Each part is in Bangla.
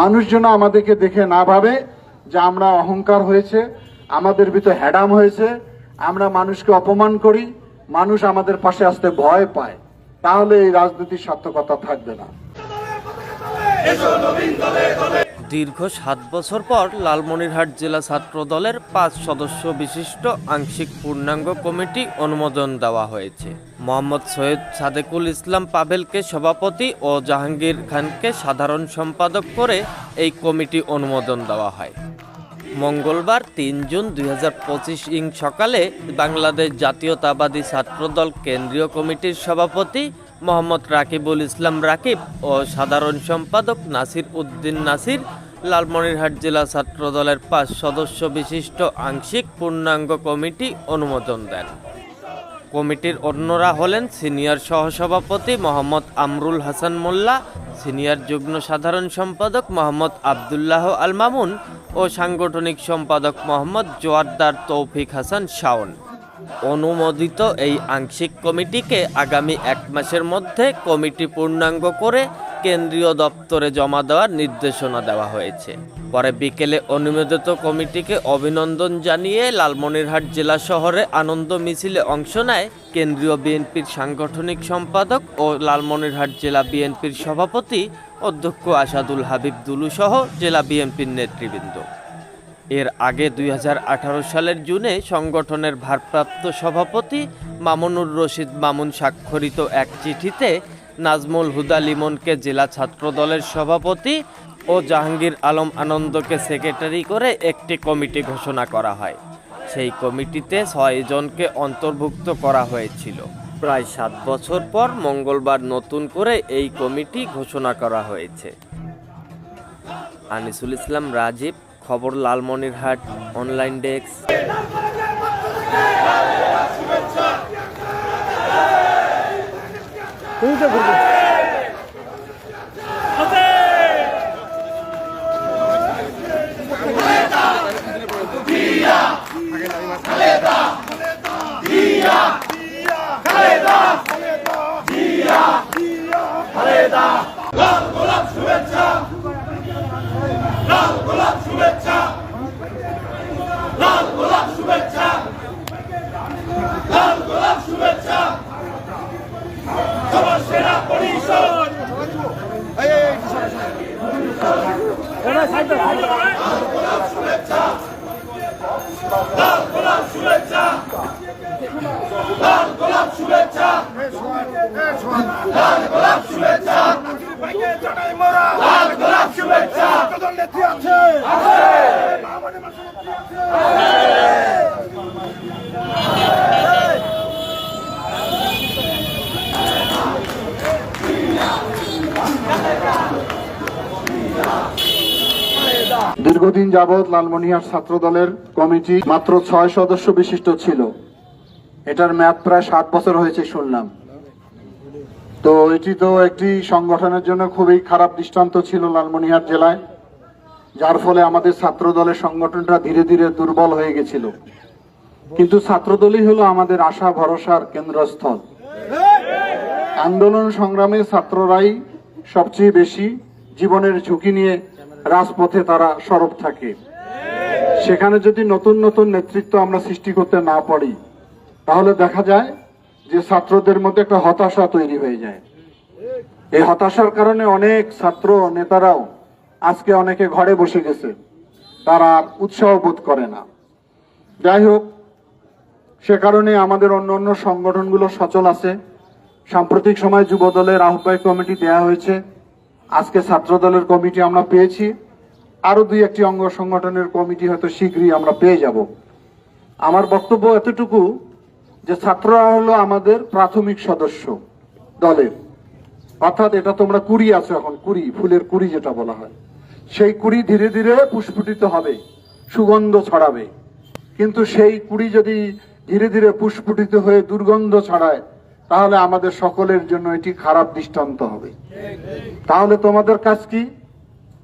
মানুষ যেন আমাদেরকে দেখে না ভাবে যে আমরা অহংকার হয়েছে, আমাদের ভিতর হ্যাডাম হয়েছে, আমরা মানুষকে অপমান করি, মানুষ আমাদের পাশে আসতে ভয় পায়। তাহলে এই রাজনীতির সার্থকতা থাকবে না। দীর্ঘ সাত বছর পর লালমনিরহাট জেলা ছাত্র দলের পাঁচ সদস্য বিশিষ্ট আংশিক পূর্ণাঙ্গ কমিটি অনুমোদন দেওয়া হয়েছে। মোহাম্মদ সৈয়দ সাদেকুল ইসলাম পাভেলকে সভাপতি ও জাহাঙ্গীর খানকে সাধারণ সম্পাদক করে এই কমিটি অনুমোদন দেওয়া হয়। মঙ্গলবার তিন জুন দুই হাজার পঁচিশ ইং সকালে বাংলাদেশ জাতীয়তাবাদী ছাত্রদল কেন্দ্রীয় কমিটির সভাপতি মোহাম্মদ রাকিবুল ইসলাম রাকিব ও সাধারণ সম্পাদক নাসির উদ্দিন নাসির, লালমনিরহাট জেলা ছাত্রদলের পাঁচ সদস্য বিশিষ্ট আংশিক পূর্ণাঙ্গ কমিটি অনুমোদন দেন। কমিটির অন্যরা হলেন সিনিয়র সহসভাপতি মোহাম্মদ আমরুল হাসান মোল্লা, সিনিয়র যুগ্ম সাধারণ সম্পাদক মোহাম্মদ আবদুল্লাহ আল মামুন ও সাংগঠনিক সম্পাদক মোহাম্মদ জোয়ারদার তৌফিক হাসান শাওন। অনুমোদিত এই আংশিক কমিটিকে আগামী এক মাসের মধ্যে কমিটি পূর্ণাঙ্গ করে কেন্দ্রীয় দপ্তরে জমা দেওয়ার নির্দেশনা দেওয়া হয়েছে। পরে বিকেলে অনুমোদিত কমিটিকে অভিনন্দন জানিয়ে লালমনিরহাট জেলা শহরে আনন্দ মিছিলে অংশ নেয় কেন্দ্রীয় বিএনপির সাংগঠনিক সম্পাদক ও লালমনিরহাট জেলা বিএনপির সভাপতি অধ্যক্ষ আসাদুল হাবিব দুলু সহ জেলা বিএনপির নেতৃবৃন্দ। এর আগে দুই হাজার আঠারো সালের জুনে সংগঠনের ভারপ্রাপ্ত সভাপতি মামুনুর রশিদ মামুন স্বাক্ষরিত এক চিঠিতে নাজমুল হুদা লিমনকে জেলা ছাত্রদলের সভাপতি ও জাহাঙ্গীর আলম আনন্দকে সেক্রেটারি করে একটি কমিটি ঘোষণা করা হয়। সেই কমিটিতে ছয় জনকে অন্তর্ভুক্ত করা হয়েছিল। প্রায় সাত বছর পর মঙ্গলবার নতুন করে এই কমিটি ঘোষণা করা হয়েছে। আনিসুল ইসলাম রাজীব খবর লালমনিরহাট অনলাইন ডেস্ক দীর্ঘদিন যাবৎ লালমনিহাট ছাত্র দলের কমিটি মাত্র ছয় সদস্য বিশিষ্ট ছিল। এটার মেয়াদ প্রায় সাত বছর হয়েছে শুনলাম। তো এটি তো একটি সংগঠনের জন্য খুবই খারাপ দৃষ্টান্ত ছিল লালমনিহাট জেলায়, যার ফলে আমাদের ছাত্র দলের সংগঠনটা ধীরে ধীরে দুর্বল হয়ে গেছিল। কিন্তু ছাত্রদলই হলো আমাদের আশা, ভরসার কেন্দ্রস্থল। আন্দোলন সংগ্রামে ছাত্ররাই সবচেয়ে বেশি জীবনের ঝুঁকি নিয়ে রাজপথে তারা সরব থাকে। সেখানে যদি নতুন নতুন নেতৃত্ব আমরা সৃষ্টি করতে না পারি, তাহলে দেখা যায় যে ছাত্রদের মধ্যে একটা হতাশা তৈরি হয়ে যায়। এই হতাশার কারণে অনেক ছাত্র নেতারাও আজকে অনেকে ঘরে বসে গেছে। তারা উৎসাহ বোধ করে না। যাই হোক, সে কারণে আমাদের অন্য অন্য সংগঠনগুলো সচল আছে। সাম্প্রতিক সময় যুব দলের আহ্বায়ক কমিটি দেয়া হয়েছে। আজকে ছাত্র দলের কমিটি আমরা পেয়েছি। আরও দুই একটি অঙ্গ সংগঠনের কমিটি হয়তো শীঘ্রই আমরা পেয়ে যাব। আমার বক্তব্য এতটুকু যে ছাত্ররা হলো আমাদের প্রাথমিক সদস্য দলের। অর্থাৎ এটা তোমরা কুড়ি আছো এখন, কুড়ি, ফুলের কুড়ি যেটা বলা হয়। সেই কুড়ি ধীরে ধীরে পুষ্পিত হবে, সুগন্ধ ছড়াবে। কিন্তু সেই কুড়ি যদি ধীরে ধীরে পুষ্পটিত হয়ে দুর্গন্ধ ছড়ায়, তাহলে আমাদের সকলের জন্য এটি খারাপ দৃষ্টান্ত হবে। তাহলে তোমাদের কাজ কি?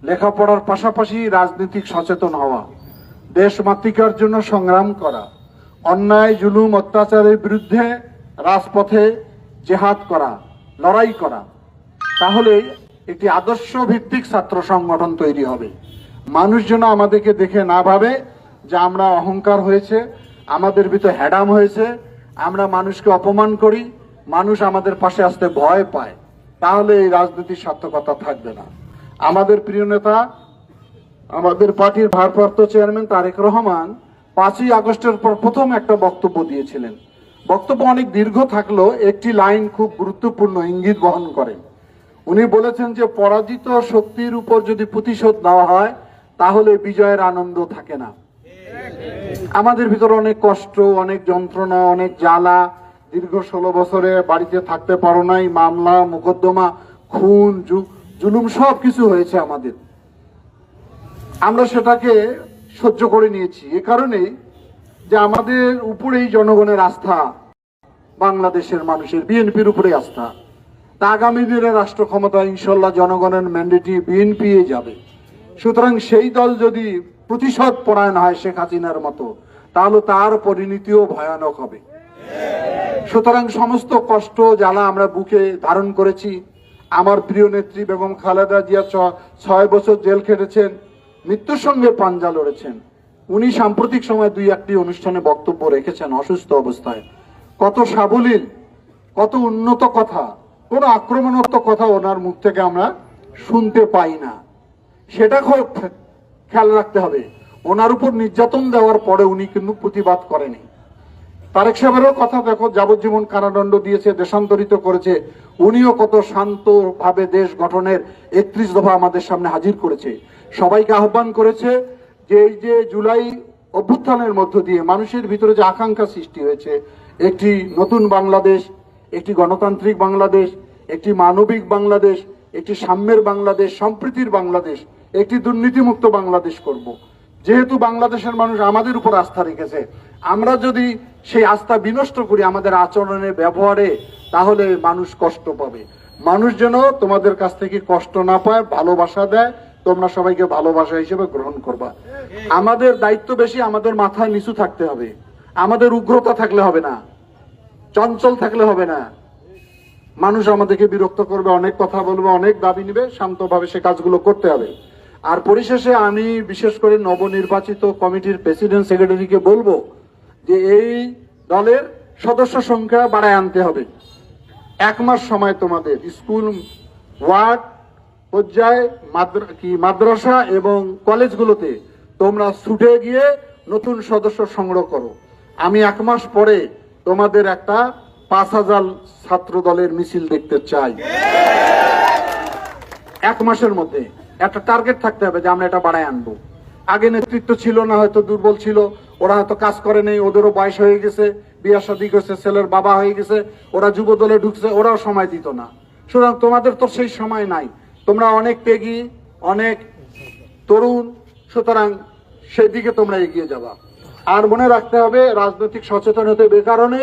লেখাপড়ার পাশাপাশি রাজনৈতিক সচেতন হওয়া দেশ মাতৃকার জন্য সংগ্রাম করা। অন্যায়, জুলুম, অত্যাচারের বিরুদ্ধে রাজপথে জেহাদ করা, লড়াই করা। তাহলে একটি আদর্শ ভিত্তিক ছাত্র সংগঠন তৈরি হবে। মানুষ যেন আমাদেরকে দেখে না ভাবে যে আমরা অহংকার হয়েছে, আমাদের ভিতর হ্যাডাম হয়েছে, আমরা মানুষকে অপমান করি, মানুষ আমাদের পাশে আসতে ভয় পায়। তাহলে এই রাজনীতির সার্থকতা থাকবে না। আমাদের প্রিয় নেতা, আমাদের পার্টির ভারপ্রাপ্ত চেয়ারম্যান তারেক রহমান পাঁচই আগস্টের পর প্রথম একটা বক্তব্য দিয়েছিলেন। বক্তব্য অনেক দীর্ঘ থাকলেও একটি লাইন খুব গুরুত্বপূর্ণ ইঙ্গিত বহন করে। উনি বলেছেন যে, পরাজিত শক্তির উপর যদি প্রতিশোধ নেওয়া হয়, তাহলে বিজয়ের আনন্দ থাকে না। আমাদের ভিতরে অনেক কষ্ট, অনেক যন্ত্রণা, অনেক জ্বালা। দীর্ঘ ষোলো বছরে বাড়িতে থাকতে পারো নাই, মামলা, মোকদ্দমা, খুন জুলুম সব কিছু হয়েছে আমাদের। আমরা সেটাকে সহ্য করে নিয়েছি। এ কারণেই যে আমাদের উপরেই জনগণের আস্থা, বাংলাদেশের মানুষের বিএনপির উপরে আস্থা। তা আগামী দিনে রাষ্ট্র ক্ষমতা ইনশাল্লাহ জনগণের ম্যান্ডেটি বিএনপি যাবে। সুতরাং সেই দল যদি প্রতিশোধ পরায়ণ হয় শেখ হাসিনার মতো, তাহলে তার পরিণতিও ভয়ানক হবে। সুতরাং সমস্ত কষ্ট, জ্বালা আমরা বুকে ধারণ করেছি। আমার প্রিয় নেত্রী বেগম খালেদা জিয়া ছয় বছর জেল খেটেছেন। মৃত্যুর সঙ্গে পাঞ্জা লড়েছেন। উনি সাম্প্রতিক সময় দুই একটি অনুষ্ঠানে বক্তব্য রেখেছেন অসুস্থ অবস্থায়। কত সাবলীল, কত উন্নত কথা, কোন আক্রমণাত্মক কথা ওনার মুখ থেকে আমরা শুনতে পাই না। সেটা খেয়াল রাখতে হবে। ওনার উপর নির্যাতন দেওয়ার পরে উনি কিন্তু প্রতিবাদ করেনি। তারেক সাহেবেরও কথা দেখো, যাবজ্জীবন কারাদণ্ড দিয়েছে, দেশান্তরিত করেছে উনিও কত শান্ত ভাবে দেশ গঠনের একত্রিশ দফা আমাদের সামনে হাজির করেছে সবাইকে আহ্বান করেছে যে এই যে জুলাই অভ্যুত্থানের মধ্য দিয়ে মানুষের ভিতরে যে আকাঙ্ক্ষা সৃষ্টি হয়েছে, একটি নতুন বাংলাদেশ, একটি গণতান্ত্রিক বাংলাদেশ, একটি মানবিক বাংলাদেশ, একটি সাম্যের বাংলাদেশ, সম্প্রীতির বাংলাদেশ, একটি দুর্নীতিমুক্ত বাংলাদেশ করব। যেহেতু বাংলাদেশের মানুষ আমাদের উপর আস্থা রেখেছে, আমরা যদি সেই আস্থা বিনষ্ট করি আমাদের আচরণে ব্যবহারে, তাহলে মানুষ কষ্ট পাবে। মানুষ যেন তোমাদের কাছ থেকে কষ্ট না পায়, ভালোবাসা দেয়, তোমরা সবাইকে ভালোবাসা হিসেবে গ্রহণ করবা। আমাদের দায়িত্ব বেশি, আমাদের মাথায় নিচু থাকতে হবে। আমাদের উগ্রতা থাকলে হবে না। চঞ্চল থাকলে হবে না। মানুষ আমাদেরকে বিরক্ত করবে, অনেক কথা বলবে, অনেক দাবি নিবে, শান্তভাবে সে কাজগুলো করতে হবে। আর পরিশেষে আমি বিশেষ করে নবনির্বাচিত কমিটির প্রেসিডেন্ট সেক্রেটারিকে বলব যে এই দলের সদস্য সংখ্যা বাড়ায় আনতে হবে। এক মাস সময় তোমাদের স্কুল, ওয়ার্ড, পর্যায়ে কি, মাদ্রাসা এবং কলেজগুলোতে তোমরা ছুটে গিয়ে নতুন সদস্য সংগ্রহ করো। আমি এক মাস পরে তোমাদের একটা পাঁচ হাজার ছাত্র দলের মিছিল দেখতে চাই। এক মাসের মধ্যে একটা টার্গেট থাকতে হবে যে আমরা এটা বাড়ায় আনব। আগে নেতৃত্ব ছিল না, হয়তো দুর্বল ছিল। ওরা হয়তো কাজ করে নেই, ওদেরও বয়স হয়ে গেছে, বিয়া শাদী করছে, ছেলের বাবা হয়ে গেছে, ওরা যুব দলে ঢুকছে, ওরাও সময় দিত না। সুতরাং তোমাদের তো সেই সময় নাই। তোমরা অনেক পেগি, অনেক তরুণ, সুতরাং সেই দিকে তোমরা এগিয়ে যাবা। আর মনে রাখতে হবে, রাজনৈতিক সচেতন হতে বে কারণে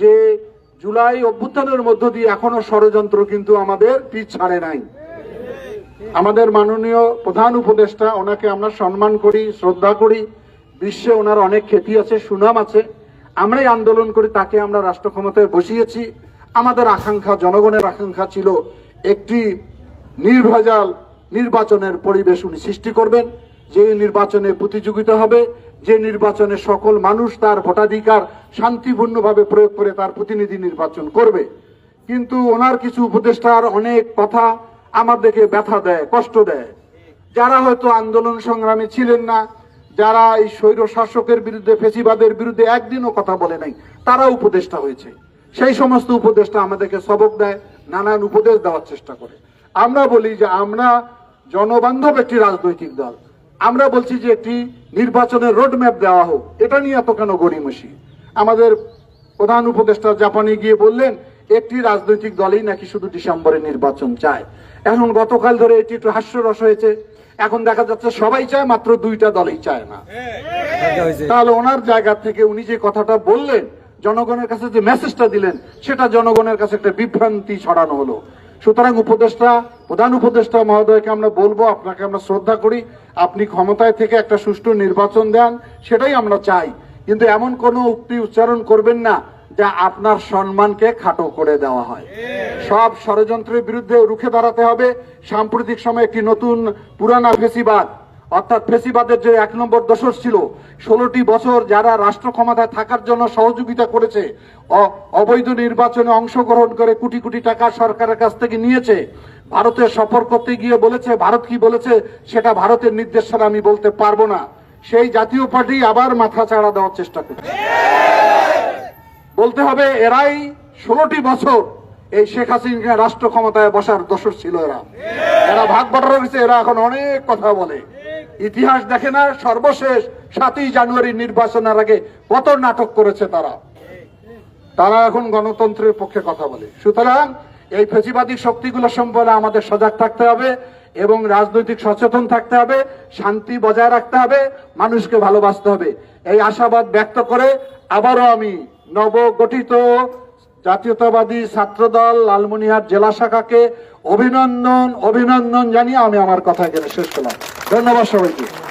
যে জুলাই অভ্যুত্থানের মধ্য দিয়ে এখনও ষড়যন্ত্র কিন্তু আমাদের পিছ ছাড়ে নাই। আমাদের মাননীয় প্রধান উপদেষ্টা, ওনাকে আমরা সম্মান করি, শ্রদ্ধা করি। বিশ্বে ওনার অনেক খ্যাতি আছে, সুনাম আছে। আমরাই আন্দোলন করি, তাকে আমরা রাষ্ট্র ক্ষমতায় বসিয়েছি। আমাদের আকাঙ্ক্ষা, জনগণের আকাঙ্ক্ষা ছিল একটি নির্ভেজাল নির্বাচনের পরিবেশ উনি সৃষ্টি করবেন। যে নির্বাচনে প্রতিযোগিতা হবে, যে নির্বাচনে সকল মানুষ তার ভোটাধিকার শান্তিপূর্ণভাবে প্রয়োগ করে তার প্রতিনিধি নির্বাচন করবে। কিন্তু ওনার কিছু উপদেষ্টার অনেক কথা আমাদেরকে ব্যথা দেয়, কষ্ট দেয়। যারা হয়তো আন্দোলন সংগ্রামে ছিলেন না, যারা এই স্বৈর শাসকের বিরুদ্ধে, ফেসিবাদের বিরুদ্ধে একদিনও কথা বলে নাই, তারা উপদেষ্টা হয়েছে। সেই সমস্ত উপদেষ্টা আমাদেরকে সবক দেয়, নানান উপদেশ দেওয়ার চেষ্টা করে। আমরা বলি যে আমরা জনবান্ধব একটি রাজনৈতিক দল। আমরা বলছি যে একটি নির্বাচনের রোডম্যাপ দেওয়া হোক, এটা নিয়ে এত কেন গড়িমসি? আমাদের প্রধান উপদেষ্টা জাপানে গিয়ে বললেন একটি রাজনৈতিক দলই নাকি শুধু ডিসেম্বরে নির্বাচন চায়। এখন গতকাল ধরে এটি একটু হাস্যরস হয়েছে। এখন দেখা যাচ্ছে সবাই চায়, মাত্র দুইটা দলই চায় না। তাহলে ওনার জায়গা থেকে উনি যে কথাটা বললেন, জনগণের কাছে যে মেসেজটা দিলেন, সেটা জনগণের কাছে একটা বিভ্রান্তি ছড়ানো হলো। সুতরাং উপদেষ্টা, প্রধান উপদেষ্টা মহোদয়কে আমরা বলব, আপনাকে আমরা শ্রদ্ধা করি, আপনি ক্ষমতায় থেকে একটা সুষ্ঠু নির্বাচন দেন, সেটাই আমরা চাই। কিন্তু এমন কোনো উক্তি উচ্চারণ করবেন না যা আপনার সম্মানকে খাটো করে দেওয়া হয়। সব ষড়যন্ত্রের বিরুদ্ধে রুখে দাঁড়াতে হবে। সাম্প্রতিক সময়ে একটি নতুন পুরানা ফেসিবাদ, অর্থাৎ ফেসিবাদের যে এক নম্বর দশর ছিল, ষোলোটি বছর যারা রাষ্ট্র ক্ষমতায় থাকার জন্য সহযোগিতা করেছে অবৈধ নির্বাচনে অংশগ্রহণ করে কোটি কোটি টাকা সরকারের কাছ থেকে নিয়েছে, ভারতের সফর করতে গিয়ে বলেছে, ভারত কি বলেছে, সেটা ভারতের নির্দেশ ছাড়া আমি বলতে পারব না। সেই জাতীয় পার্টি আবার মাথা চাড়া দেওয়ার চেষ্টা করছে। বলতে হবে, এরাই ষোলোটি বছর এই শেখ হাসিনা রাষ্ট্র ক্ষমতায় বসার দোষর ছিল এরা। এরা ভাগ বটার হয়েছে এরা এখন অনেক কথা বলে। ইতিহাস দেখে না, সর্বশেষ সাতই জানুয়ারি নির্বাচনের আগে কত নাটক করেছে তারা। তারা এখন গণতন্ত্রের পক্ষে কথা বলে। সুতরাং এই ফেসিবাদী শক্তিগুলো সম্পর্কে আমাদের সজাগ থাকতে হবে এবং রাজনৈতিক সচেতন থাকতে হবে, শান্তি বজায় রাখতে হবে, মানুষকে ভালোবাসতে হবে। এই আশাবাদ ব্যক্ত করে আবারও আমি নবগঠিত জাতীয়তাবাদী ছাত্রদল লালমনিহাট জেলা শাখাকে অভিনন্দন অভিনন্দন জানিয়ে আমি আমার কথা এখানে শেষ করলাম। ধন্যবাদ সবাইকে।